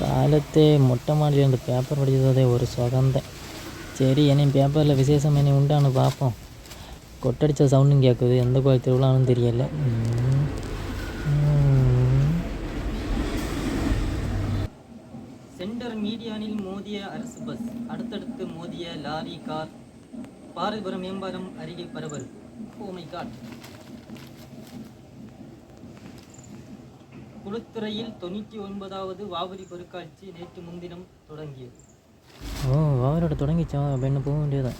കാലത്തെ മൊട്ട മാടിയുണ്ട് പേപ്പർ പഠിച്ചതേ ഒരു സുഗന്ധം ശരി ഇനി പേപ്പറിൽ വിശേഷം ഇനി ഉണ്ടാണ് പാപ്പം കൊട്ടടിച്ച സൗണ്ടും കേൾക്കുന്നത് എന്ത് കോലത്തിലുള്ളതാണെന്ന് தெரியல ഉം. ഉം. சென்டர் மீடியானில் மோதிய அரசு பஸ் அடுத்தடுத்து மோதிய லாரி கார் பாரதிபுரம் மேம்பாலம் அருகே பரவல் ஓமை காட் குளத்துறையில் தொண்ணூற்றி ஒன்பதாவது வாவரி பொருட்காட்சி நேற்று முன்தினம் தொடங்கியது. ஓ வாவரோட தொடங்கிச்சா பெண்ணு போக வேண்டியதான்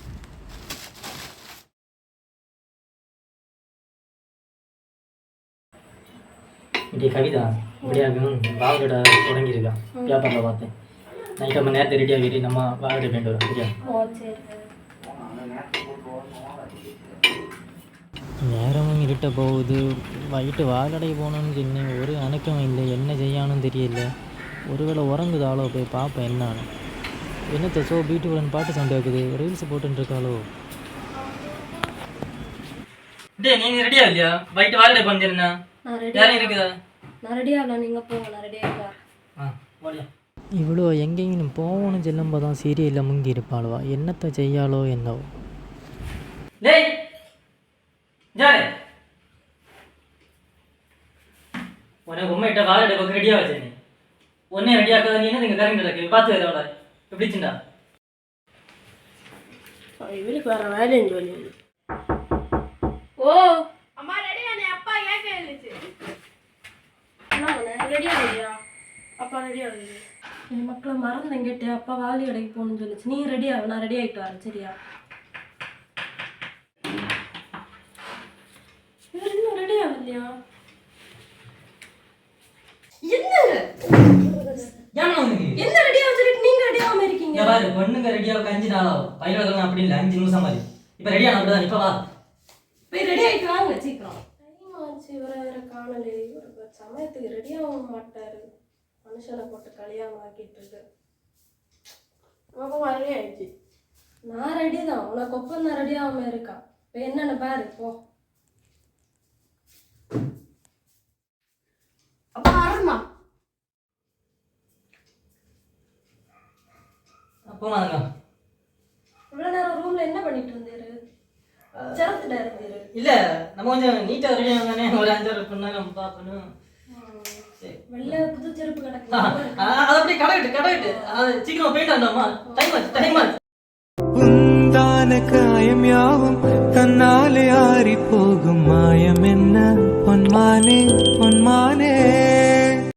இப்படி கவிதா இப்படியாகும் வாவரோட தொடங்கியிருக்கா? வியாபாரில் பார்த்தேன் நைட் நம்ம நேரத்தை ரெடி ஆகிட்டு நம்ம வாவரோட பேண்ட் வரும் சரியா? இருட்ட போகுது வயிட்டு வாழடை போகணும்னு சொன்னேன். ஒரு அணுக்கம் இல்லை. என்ன செய்யணும் தெரியல. ஒருவேளை உறங்குதாலோ போய் பார்ப்பேன் என்னான்னு. என்னத்தை சோ பியூட்டிஃபுல்லன் பாட்டு சண்டை வைக்குது ரீல்ஸ் போட்டுருக்காளோ டேய் நீங்க ரெடியா இல்லையா? வயிட்டு வாழடை பண்ணிருந்தா இருக்குதா? ரெடியா இல்லை. நீங்கள் போங்க. ரெடியா இருக்கா இவ்வளோ எங்கேயும் போகணும் செல்லும்போது தான் சீரியலில் முங்கி இருப்பாளுவா? என்னத்தை செய்யாளோ என்னவோ. உனக்கு உண்மையிட்ட வாழை பக்கம் ரெடியாக வச்சேன் ஒன்னே ரெடி ஆக்காத நீ என்ன கரண்ட் கிடக்கு பார்த்து இதோட எப்படி சிண்டா இவருக்கு வேற வேலைன்னு சொல்லி ஓ அம்மா ரெடி ஆனே அப்பா கேட்க இருந்துச்சு ரெடி அப்பா ரெடி ஆகுது என் மக்களை மறந்தேன் கேட்டு அப்பா வாலி கடைக்கு போகணும்னு சொல்லிச்சு நீ ரெடி ஆகு நான் ரெடி ஆகிட்டு வரேன் சரியா இவர் இன்னும் ரெடி ஆகலையா என்னங்க ஏன் உனக்கு என்ன ரெடி ஆக சொல்லிட்டு நீங்க ரெடி ஆகாம இருக்கீங்க இங்க பாரு பொண்ணுங்க ரெடியாக அஞ்சு நாளாகும். பையன் அப்படி இல்லை. அஞ்சு நிமிஷம் மாதிரி இப்போ ரெடியான அப்படிதான் இப்போ வா. போய் ரெடி ஆகிட்டு வாங்க சீக்கிரம். டைம் ஆச்சு இவரை வேற காணலே. இவர் சமயத்துக்கு ரெடி ஆக மாட்டாரு. மனுஷனை போட்டு கல்யாணம் ஆக்கிட்டு இருக்கு. பாப்பா ரெடி ஆயிடுச்சு. நான் ரெடி தான். உனக்கு ஒப்பம் தான் ரெடி ஆகாம இருக்கான் இப்போ என்னன்னு பாரு போ அப்பா வரணுமா அப்போ வாங்க. இவ்வளோ நேரம் ரூம்ல என்ன பண்ணிட்டு இருந்தாரு? சிறத்துட்டா இருந்தாரு. இல்ல நம்ம கொஞ்சம் நீட்டா ரெடி ஆகானே ஒரு அஞ்சாறு பொண்ணு நம்ம பார்க்கணும். சரி. வெளில புது செருப்பு கிடக்கு. அது அப்படியே கடவிட்டு கடவிட்டு அது சீக்கிரம் போயிட்டு வந்தோமா டைம் ஆச்சு டைம் ஆச்சு. உந்தான காயம் யாவும் தன்னாலே ஆறி போகும் மாயம் என்ன? பொன்மானே பொன்மானே.